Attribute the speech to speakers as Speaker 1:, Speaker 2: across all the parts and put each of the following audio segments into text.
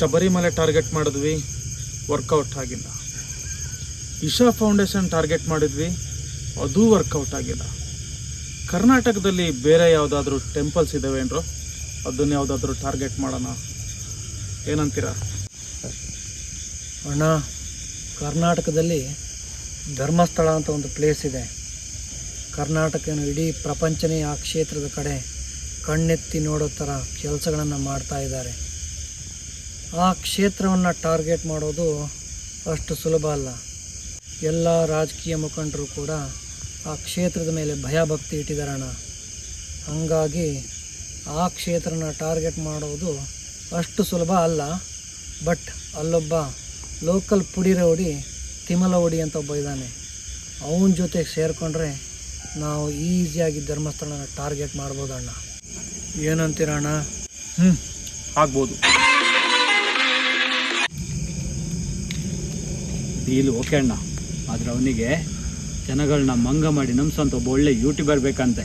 Speaker 1: Sabarimala target ಮಾಡಿದ್ವಿ workout ಆಗಿಲ್ಲ. Isha foundation target ಮಾಡಿದ್ವಿ, ಅದೂ ವರ್ಕೌಟ್ ಆಗಿಲ್ಲ. ಕರ್ನಾಟಕದಲ್ಲಿ ಬೇರೆ ಯಾವುದಾದ್ರೂ ಟೆಂಪಲ್ಸ್ ಇದಾವೇನ್ರೋ ಅದನ್ನ ಯಾವುದಾದ್ರೂ ಟಾರ್ಗೆಟ್ ಮಾಡೋಣ. ಏನಂತೀರ?
Speaker 2: ಅಣ್ಣ, ಕರ್ನಾಟಕದಲ್ಲಿ ಧರ್ಮಸ್ಥಳ ಅಂತ ಒಂದು ಪ್ಲೇಸ್ ಇದೆ. ಕರ್ನಾಟಕ ಇಡೀ ಪ್ರಪಂಚನೇ ಆ ಕ್ಷೇತ್ರದ ಕಡೆ ಕಣ್ಣೆತ್ತಿ ನೋಡೋ ಥರ ಕೆಲಸಗಳನ್ನು ಮಾಡ್ತಾ ಇದ್ದಾರೆ. ಆ ಕ್ಷೇತ್ರವನ್ನು ಟಾರ್ಗೆಟ್ ಮಾಡೋದು ಅಷ್ಟು ಸುಲಭ ಅಲ್ಲ. ಎಲ್ಲ ರಾಜಕೀಯ ಮುಖಂಡರು ಕೂಡ ಆ ಕ್ಷೇತ್ರದ ಮೇಲೆ ಭಯಭಕ್ತಿ ಇಟ್ಟಿದಾರಣ ಹಾಗಾಗಿ ಆ ಕ್ಷೇತ್ರನ ಟಾರ್ಗೆಟ್ ಮಾಡೋದು ಅಷ್ಟು ಸುಲಭ ಅಲ್ಲ. ಬಟ್ ಅಲ್ಲೊಬ್ಬ ಲೋಕಲ್ ಪುಡಿ ರೌಡಿ ತಿಮಲವಡಿ ಅಂತ ಒಬ್ಬ ಇದ್ದಾನೆ. ಅವನ ಜೊತೆಗೆ ಸೇರಿಕೊಂಡ್ರೆ ನಾವು ಈಸಿಯಾಗಿ ಧರ್ಮಸ್ಥಳನ ಟಾರ್ಗೆಟ್ ಮಾಡ್ಬೋದಣ್ಣ. ಏನಂತೀರಣ್ಣ
Speaker 1: ಹ್ಞೂ ಆಗ್ಬೋದು.
Speaker 3: ಡೀಲ್ ಓಕೆ ಅಣ್ಣ ಆದರೆ ಅವನಿಗೆ ಜನಗಳನ್ನ ಮಂಗ ಮಾಡಿ ನಂಬ್ಸೋಂಥ ಒಬ್ಬ ಒಳ್ಳೆ ಯೂಟ್ಯೂಬರ್ ಬೇಕಂತೆ.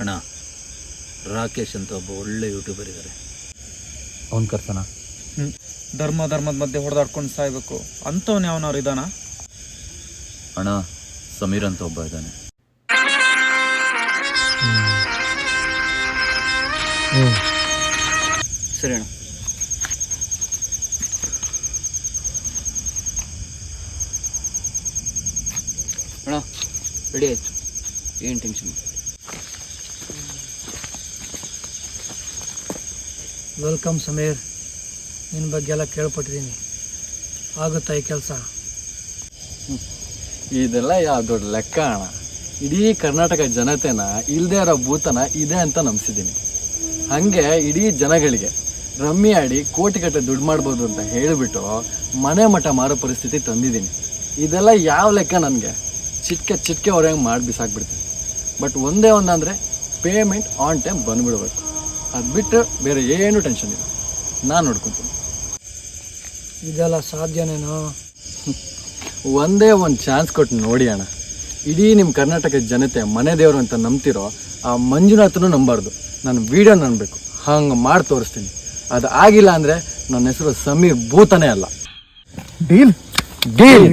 Speaker 4: ಅಣ್ಣ ರಾಕೇಶ್ ಅಂತ ಒಬ್ಬ ಒಳ್ಳೆ ಯೂಟ್ಯೂಬರ್ ಇದ್ದಾರೆ ಅವ್ನು ಕರ್ಸನ?
Speaker 1: ಹ್ಞೂ ಧರ್ಮ ಧರ್ಮದ ಮಧ್ಯೆ ಹೊಡೆದಾಡ್ಕೊಂಡು ಸಾಯ್ಬೇಕು. ಅಂಥವ್ನು ಯಾವನವ್ರು ಇದಾನ?
Speaker 4: ಅಣ್ಣ ಸಮೀರ್ ಅಂತ ಒಬ್ಬ ಇದ್ದಾನೆ
Speaker 3: ಸರಿ ಅಣ್ಣ. ಅಣ್ಣ ರೆಡಿ ಆಯಿತು. ಏನು ಟೆನ್ಷನ್
Speaker 2: ವೆಲ್ಕಮ್ ಸಮೀರ್. ನಿನ್ನ ಬಗ್ಗೆ ಎಲ್ಲ ಕೇಳ್ಪಟ್ಟಿದ್ದೀನಿ. ಆಗುತ್ತಾ ಈ ಕೆಲಸ?
Speaker 5: ಇದೆಲ್ಲ ಯಾವ ದೊಡ್ಡ ಲೆಕ್ಕ ಅಣ್ಣ? ಇಡೀ ಕರ್ನಾಟಕ ಜನತೆನ ಇಲ್ಲದೆ ಇರೋ ಭೂತನ ಇದೆ ಅಂತ ನಂಬಿಸಿದ್ದೀನಿ. ಹಾಗೆ ಇಡೀ ಜನಗಳಿಗೆ ರಮ್ಮಿ ಆಡಿ ಕೋಟಿ ಗಟ್ಟಲೆ ದುಡ್ಡು ಮಾಡ್ಬೋದು ಅಂತ ಹೇಳಿಬಿಟ್ಟು ಮನೆ ಮಠ ಮಾರೋ ಪರಿಸ್ಥಿತಿ ತಂದಿದ್ದೀನಿ. ಇದೆಲ್ಲ ಯಾವ ಲೆಕ್ಕ ನನಗೆ? ಚಿಟ್ಕೆ ಚಿಟ್ಕೆ ಹೊರೆಯಂಗೆ ಮಾಡಿ ಬಿಸಾಕ್ಬಿಡ್ತೀನಿ. ಬಟ್ ಒಂದೇ ಒಂದಂದರೆ ಪೇಮೆಂಟ್ ಆನ್ ಟೈಮ್ ಬಂದುಬಿಡ್ಬೇಕು. ಅದು ಬಿಟ್ಟರೆ ಬೇರೆ ಏನೂ ಟೆನ್ಷನ್ ಇಲ್ಲ. ನಾನು ನೋಡ್ಕೊತೀನಿ.
Speaker 2: ಇದೆಲ್ಲ ಸಾಧ್ಯನೇನೋ?
Speaker 5: ಒಂದೇ ಒಂದು ಚಾನ್ಸ್ ಕೊಟ್ಟು ನೋಡಿ ಅಣ್ಣ. ಇಡೀ ನಿಮ್ಮ ಕರ್ನಾಟಕದ ಜನತೆ ಮನೆ ದೇವರು ಅಂತ ನಂಬ್ತಿರೋ ಆ ಮಂಜುನಾಥನೂ ನಂಬಾರ್ದು. ನಾನು ವೀಡಿಯೋ ನಂಬಬೇಕು ಹಂಗೆ ಮಾಡಿ ತೋರಿಸ್ತೀನಿ. ಅದು ಆಗಿಲ್ಲ ಅಂದರೆ ನನ್ನ ಹೆಸರು ಸಮೀರ್ ಭೂತನೇ ಅಲ್ಲ.
Speaker 1: Deal
Speaker 5: deal